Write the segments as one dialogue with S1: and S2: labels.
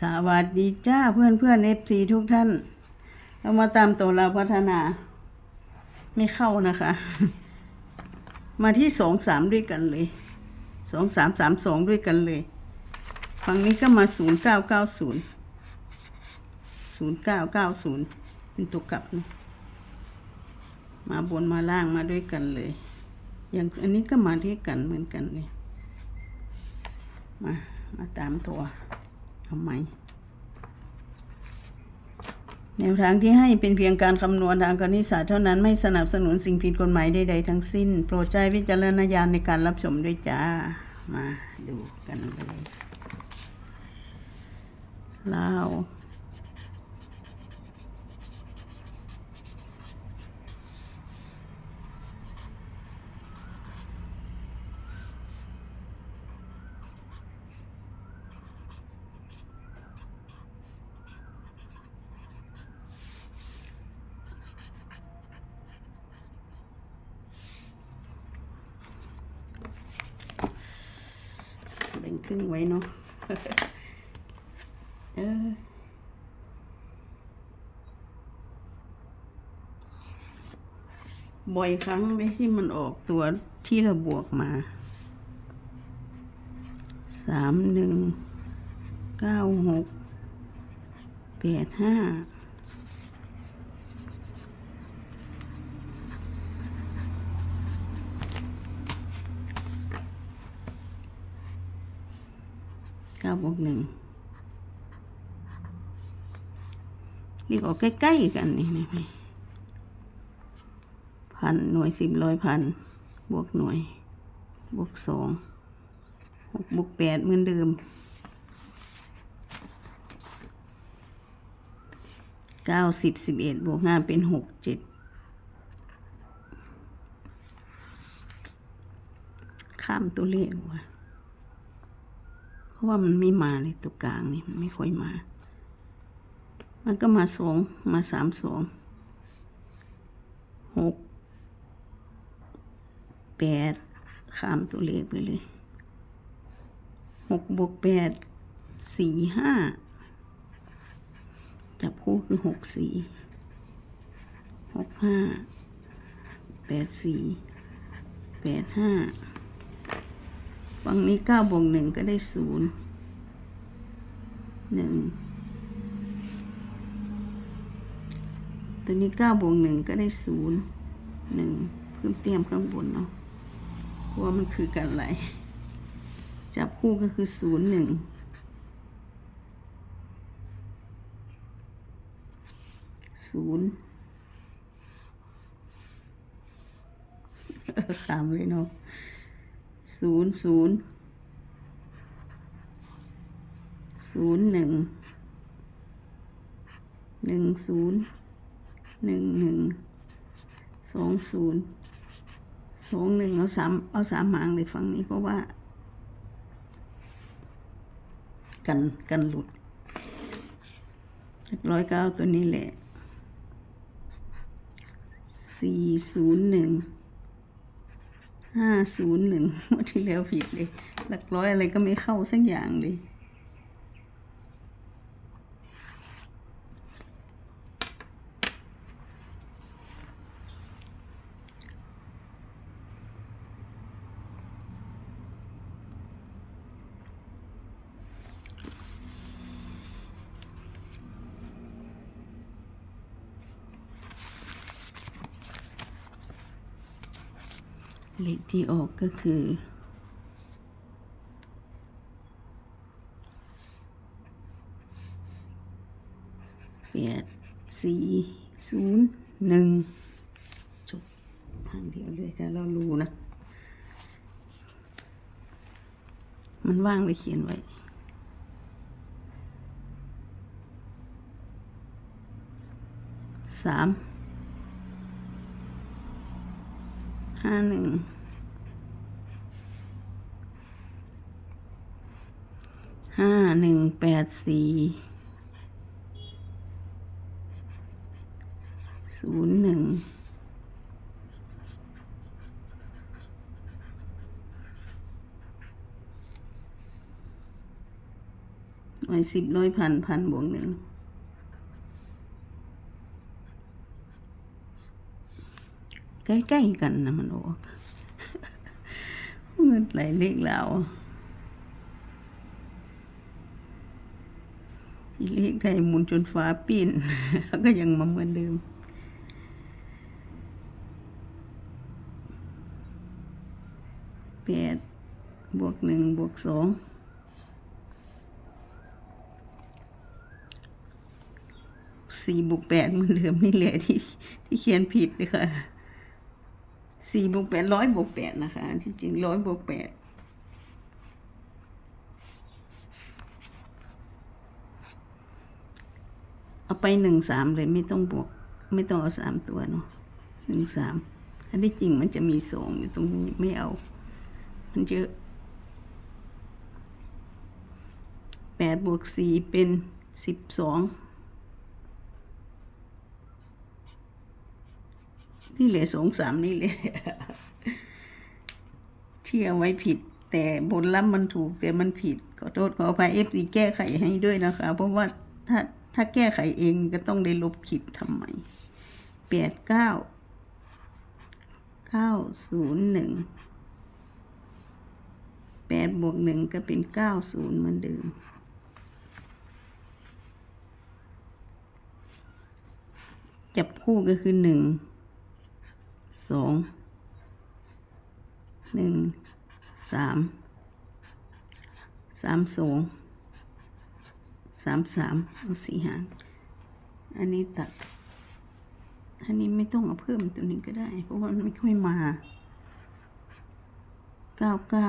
S1: สวัสดีจ้าเพื่อนเพื่อนเอฟซีทุกท่าน เรามาตามตัวเราพัฒนา ไม่เข้านะคะ มาที่สองสามด้วยกันเลยสองสามสามสองด้วยกันเลยฝั่งนี้ก็มาศูนย์เก้าเก้าศูนย์ศูนย์เก้าเก้าศูนย์เป็นตัวกลับนะมาบนมาล่างมาด้วยกันเลย อย่างอันนี้ก็มาด้วยกันเหมือนกันเลยมามาตามตัว ทำไม แนวทางที่ให้เป็นเพียงการคำนวณทางคณิตศาสตร์เท่านั้นไม่สนับสนุนสิ่งผิดกฎหมายใดๆทั้งสิ้น โปรดใช้วิจารณญาณในการรับชมด้วยจ้า มาดูกันเลยลาว ครึ่งไว้เนาะเออบ่อยครั้งเลยที่มันออกตัวที่เราบวกมาสามหนึ่งเก้าหกแปดห้า ก้าบวกหนึ่งเรียกออกใกล้ ๆ กันนี่นะพี่พันหน่วยสิบร้อยพันบวกหน่วย บวกสองหกบวกแปดเหมือนเดิมเก้าสิบสิบเอ็ดบวกห้าเป็นหกเจ็ดข้ามตัวเลขว่ะ ราะว่ามันไม่มาเลยตัวกลางนี่มันไม่ค่อยมา มันก็มาสองมาสามสองหกแปดข้ามตัวเลขไปเลยหกบวกแปดสี่ห้าจับคู่คือหกสี่หกห้าแปดสี่แปดห้า ฝั่งนี้เก้าบวกหนึ่งก็ได้ศูนย์หนึ่งตัวนี้เก้าบวกหนึ่งก็ได้ศูนย์หนึ่งเพิ่มเตรียมข้างบนเนาะเพราะว่ามันคือกันไหลจับคู่ก็คือศูนย์หนึ่งศูนย์ตามเลยเนาะ ศูนย์ศูนย์ศูนย์หนึ่งหนึ่งศูนย์หนึ่งหนึ่งสองศูนย์สองหนึ่งเอาสามเอาสามหางเลยฝั่งนี้เพราะว่า กันกันหลุดร้อยเก้าตัวนี้แหละสี่ศูนย์หนึ่ง ห้าศูนย์หนึ่งวันที่แล้วผิดเลย หลักร้อยอะไรก็ไม่เข้าสักอย่างเลย ที่ออกก็คือแปดสี่ศูนย์หนึ่งจบทางเดียวเลยแต่เรารู้นะ มันว่างเลยเขียนไว้สามห้าหนึ่ง ห้าหนึ่งแปดสี่ศูนย์หนึ่งวน่วยสิบร้อยพันพันบวกหนึ่งใกล้ ๆ กันนะมันออกเงินไหลเลขแล้ว เลขไทยหมุนจนฟ้าปิ่นแล้วก็ยังมาเหมือนเดิม แปดบวกหนึ่งบวกสองสี่บวกแปดเหมือนเดิมนี่แหละที่ที่เขียนผิดเลยค่ะสี่บวกแปดร้อยบวกแปดนะคะ ที่จริงร้อยบวกแปด เอาไปหนึ่งสามเลยไม่ต้องบวก ไม่ต้องเอาสามตัวเนาะหนึ่งสามอันที่จริงมันจะมีสองอยู่ตรงนี้ไม่เอา มันเยอะแปดบวกสี่เป็นสิบสองนี่เหลือสองสามนี่เลยเที่เอไว้ผิด แต่บนล่ำมันถูกแต่มันผิดขอโทษขออภัยเอฟซีแก้ไขให้ด้วยนะคะ เพราะว่าถ้า ถ้าแก้ไขเองก็ต้องได้ลบคลิปทำไมแปดเก้าเก้าศูนย์หนึ่งแปดบวกหนึ่งก็เป็นเก้าศูนย์เหมือนเดิมจับคู่ก็คือหนึ่งสองหนึ่งสามสามสอง สามสามเอาสี่หาง อันนี้ตัด อันนี้ไม่ต้องเอาเพิ่มตัวนี้ก็ได้ เพราะว่ามันไม่ค่อยมาเก้าเก้า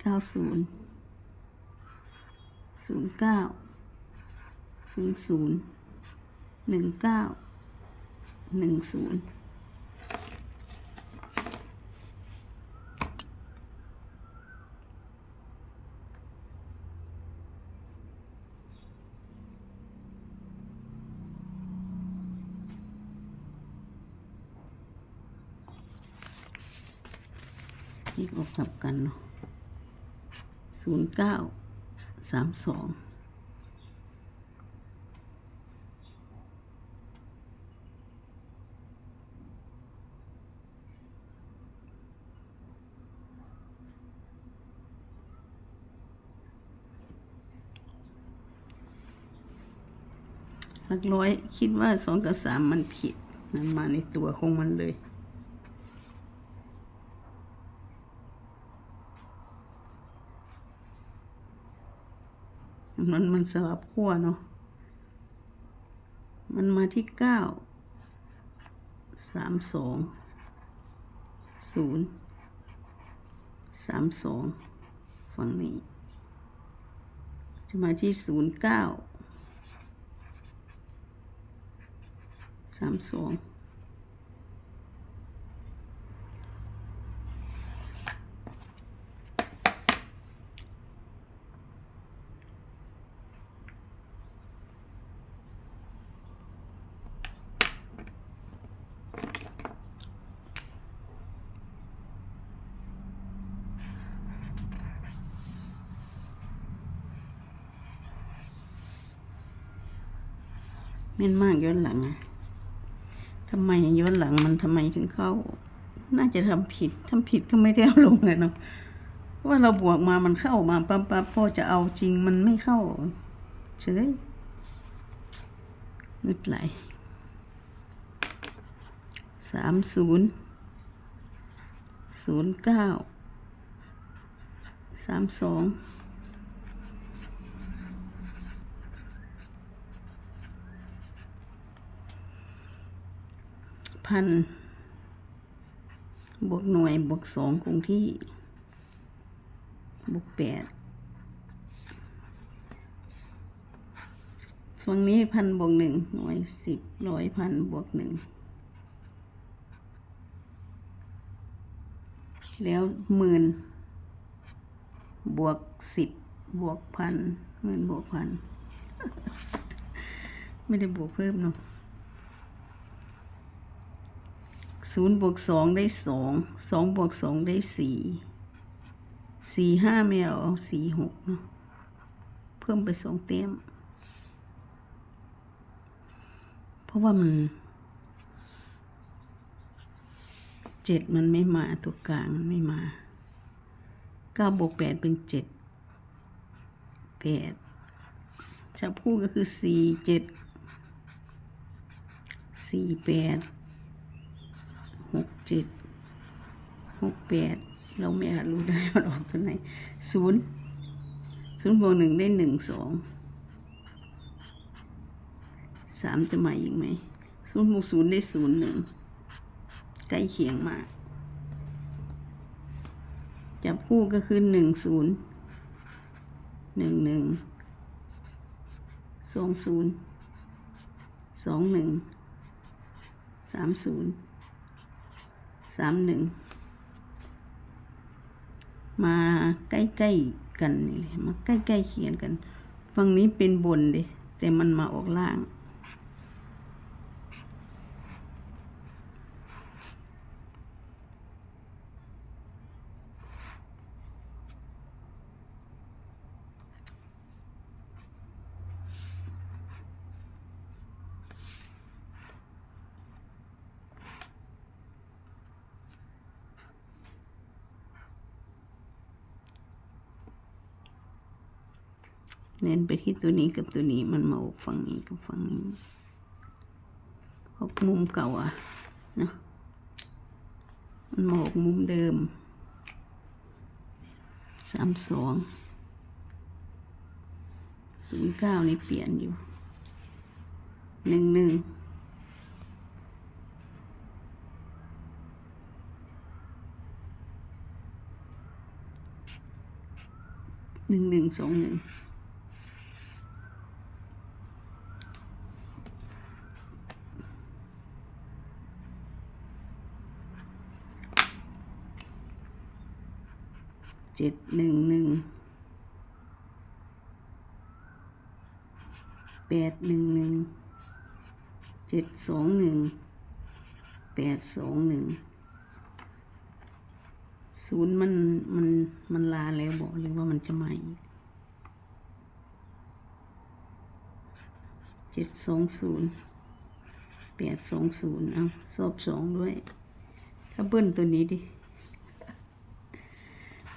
S1: เก้าศูนย์ศูนย์เก้าศูนย์ศูนย์หนึ่งเก้าหนึ่งศูนย์ นี่ก็กลับกันเนาะศูนย์เก้าสามสองหลักร้อยคิดว่าสองกับสามมันผิด มันมาในตัวของมันเลย มันมันสลับขั้วเนาะ มันมาที่เก้าสามสองศูนย์สามสองฝั่งนี้ จะมาที่ศูนย์เก้าสามสอง แม่นมากย้อนหลังอะทำไมย้อนหลังมันทำไมถึงเข้า น่าจะทำผิดทำผิดก็ไม่ได้เอาลงเลยเนาะว่าเราบวกมามันเข้ามาปั๊บปั๊บพอจะเอาจริงมันไม่เข้าเฉยนึกไหลสามศูนย์ศูนย์เก้าสามสอง พันบวกหน่วยบวกสองคงที่ บวกแปดฝั่งนี้พันบวกหนึ่งหน่วยสิบร้อยพันบวกหนึ่งแล้วหมื่นบวกสิบบวกพันหมื่นบวกพัน ไม่ได้บวกเพิ่มเนาะ ศูนย์บวกสองได้สองสองบวกสองได้สี่สี่ห้าไม่เอาเอาสี่หกเนาะเพิ่มไปสองเต็มเพราะว่ามันเจ็ดมันไม่มาตัวกลางมันไม่มาเก้าบวกแปดเป็นเจ็ดแปดจับคู่ก็คือสี่เจ็ดสี่แปด กเจ็ดหกแปดเราไม่อาจรู้ได้ว่าออกตัวไหนศูนย์ศูนย์บวกหนึ่งได้หนึ่งสองสามจะมาอีกไหมศูนย์บวกศูนย์ได้ศูนย์หนึ่งใกล้เคียงมาก จับคู่ก็คือหนึ่งศูนย์หนึ่งหนึ่งสองศูนย์สองหนึ่งสามศูนย์ สามหนึ่งมาใกล้ๆกันนี่มาใกล้ๆเคียงกัน ฝั่งนี้เป็นบนดิแต่มันมาออกล่าง เน้นไปที่ตัวนี้กับตัวนี้มันมาออกฝั่งนี้กับฝั่งนี้ออกมุมเก่าอะเนาะมันมาออกมุมเดิมสามสองศูนย์เก้านี่เปลี่ยนอยู่หนึ่งหนึ่งหนึ่งหนึ่งสองหนึ่ง เจ็ดหนึ่งหนึ่งแปดหนึ่งหนึ่งเจ็ดสองหนึ่งแปดสองหนึ่งศูนย์มันมันมันลาแล้วบอกเลยว่ามันจะมาอีกเจ็ดสองศูนย์แปดสองศูนย์เอาสอบสองด้วยถ้าเบิ้ลตัวนี้ดิ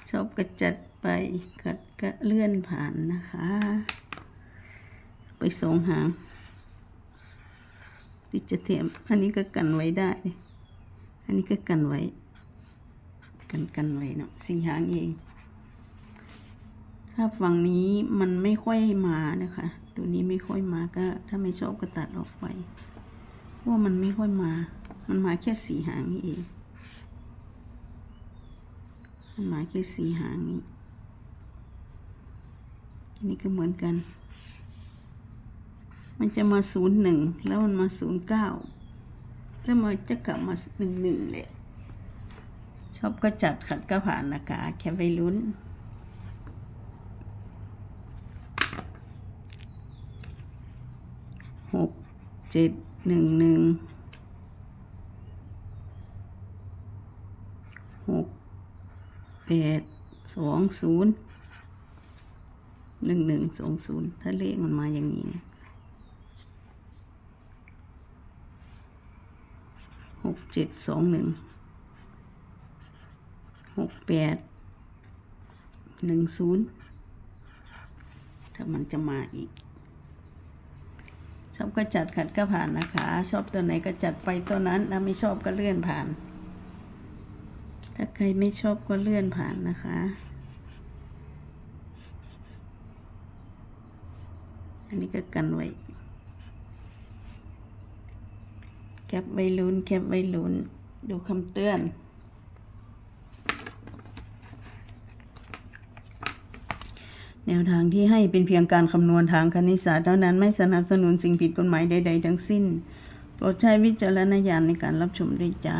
S1: ชอบกระจัดไปกัดกระเลื่อนผ่านนะคะ ไปสองหางดิจะเทียมอันนี้ก็กันไว้ได้ อันนี้ก็กันไว้ กันกันไว้เนาะสี่หางเองถ้าฝั่งนี้มันไม่ค่อยมานะคะ ตัวนี้ไม่ค่อยมาก็ ถ้าไม่ชอบก็ตัดออกไปเพราะว่ามันไม่ค่อยมา มันมาแค่สี่หางนี่เอง มันหมายแค่สีหางนี้อันนี้ก็เหมือนกัน มันจะมาศูนย์หนึ่งแล้วมันมาศูนย์เก้าแล้วมันจะกลับมาหนึ่งหนึ่งเลยชอบก็จัดขัดก็ผ่านนะคะแค่ไปลุ้นหกเจ็ดหนึ่งหนึ่งหก แปดสองศูนย์หนึ่งหนึ่งสองศูนย์ถ้าเลขมันมาอย่างนี้หกเจ็ดสองหนึ่งหกแปดหนึ่งศูนย์ถ้ามันจะมาอีก ชอบก็จัดขัดก็ผ่านนะคะ ชอบตัวไหนก็จัดไปตัวนั้นถ้าไม่ชอบก็เลื่อนผ่าน ถ้าใครไม่ชอบก็เลื่อนผ่านนะคะ อันนี้ก็กันไว้ แคปไว้ลุ้น แคปไว้ลุ้น ดูคำเตือนแนวทางที่ให้เป็นเพียงการคำนวณทางคณิตศาสตร์เท่านั้นไม่สนับสนุนสิ่งผิดกฎหมายใด ๆ ทั้งสิ้น โปรดใช้วิจารณญาณในการรับชมด้วยจ้า